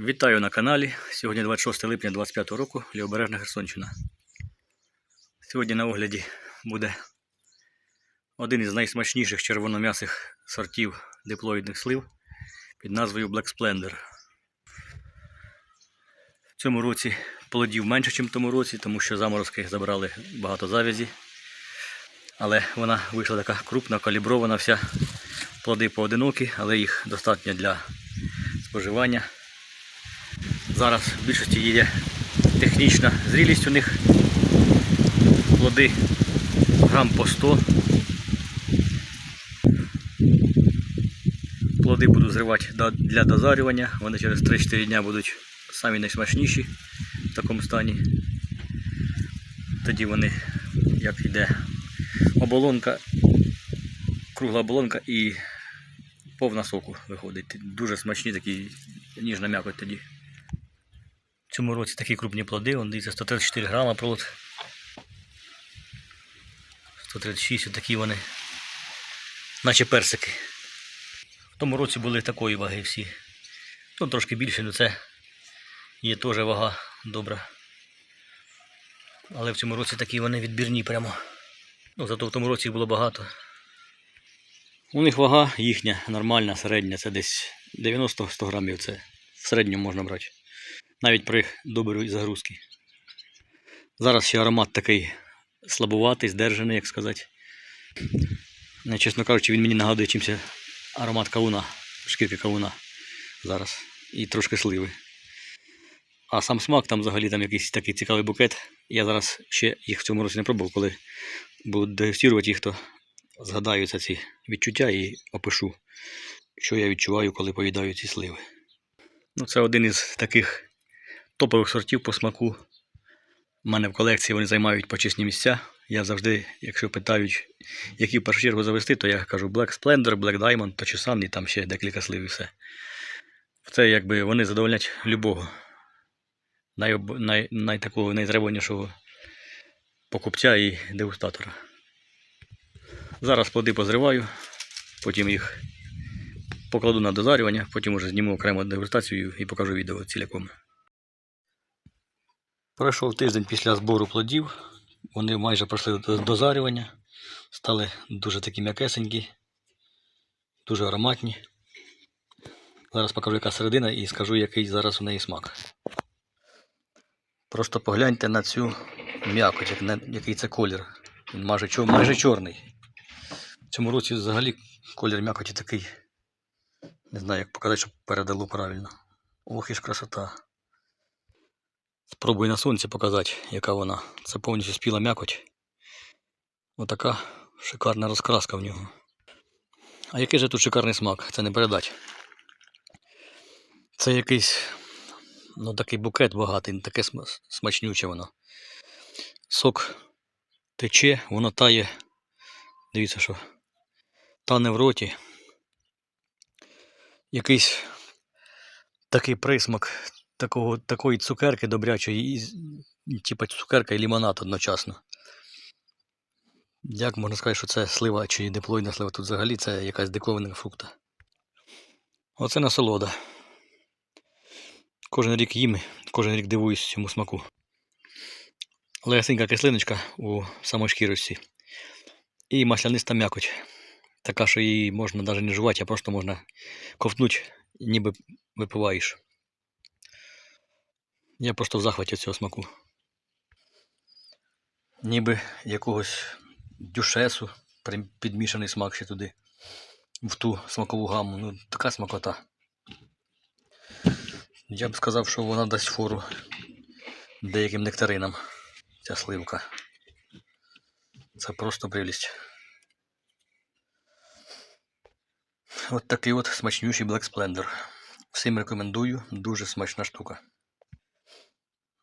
Вітаю на каналі. Сьогодні 26 липня 25 року, Лівобережна Херсонщина. Сьогодні на огляді буде один із найсмачніших червоном'ясих сортів диплоїдних слив під назвою Black Splendor. В цьому році плодів менше, ніж в тому році, тому що заморозки забрали багато завязі. Але вона вийшла така крупна, калібрована вся. Плоди поодинокі, але їх достатньо для споживання. Зараз в більшості є технічна зрілість у них. Плоди грам по 100. Плоди буду зривати для дозарювання. Вони через 3-4 дня будуть самі найсмачніші в такому стані. Тоді вони, як йде оболонка, кругла оболонка і повна соку виходить. Дуже смачні такі ніжна м'якоть тоді. Цьому році такі крупні плоди, вон дивіться, 134 грама плод. 136, отакі вони, наче персики. В тому році були такої ваги всі. Ну, трошки більше, але це є теж вага добра. Але в цьому році такі вони відбірні прямо. Ну, зато в тому році їх було багато. У них вага їхня нормальна, середня, це десь 90-100 грамів. Це в середньому можна брати навіть при добрій загрузці. Зараз ще аромат такий слабуватий, здержаний, як сказати. Не, чесно кажучи, він мені нагадує чимся аромат кавуна, шкірки кавуна зараз. І трошки сливи. А сам смак там взагалі там якийсь такий цікавий букет. Я зараз ще їх в цьому році не пробував, коли буду дегустувати їх, то згадаються ці відчуття і опишу, що я відчуваю, коли поїдаю ці сливи. Ну, це один із таких топових сортів по смаку. У мене в колекції вони займають почесні місця. Я завжди, якщо питають, які в першу чергу завести, то я кажу Black Splendor, Black Diamond, Точесан і там ще декілька слив і все. Це якби вони задовольнять любого. Най, най, най такого найтребуванішого покупця і дегустатора. Зараз плоди позриваю, потім їх покладу на дозарювання, потім уже зніму окрему дегустацію і покажу відео ціляком. Пройшов тиждень після збору плодів. Вони майже пройшли до дозарювання. Стали дуже такі м'якесенькі, дуже ароматні. Зараз покажу, яка середина і скажу, який зараз у неї смак. Просто погляньте на цю м'якоть, який це колір. Він майже, майже чорний. В цьому році взагалі колір м'якоті такий. Не знаю, як показати, щоб передало правильно. Ох і ж красота. Спробую на сонці показати, яка вона. Це повністю спіла м'якоть. Отака шикарна розкраска в нього. А який же тут шикарний смак? Це не передать. Це якийсь, ну такий букет багатий, таке смачнюче воно. Сок тече, воно тає. Дивіться, що тане в роті. Якийсь такий присмак такого, такої цукерки добрячої, і, і, типа цукерка і лимонад одночасно. Як можна сказати, що це слива чи диплоїдна слива? Тут взагалі це якась диковина фрукта. Оце насолода. Кожен рік їм, кожен рік дивуюсь цьому смаку. Легесенька кислиночка у самошкірості. І масляниста м'якоть. Така, що її можна навіть не жувати, а просто можна ковтнути, ніби випиваєш. Я просто в захваті цього смаку. Ніби якогось дюшесу, підмішаний смак ще туди, в ту смакову гаму. Ну, така смакота. Я б сказав, що вона дасть фору деяким нектаринам, ця сливка. Це просто прелість. От такий от смачнющий Black Splendor. Всім рекомендую, дуже смачна штука.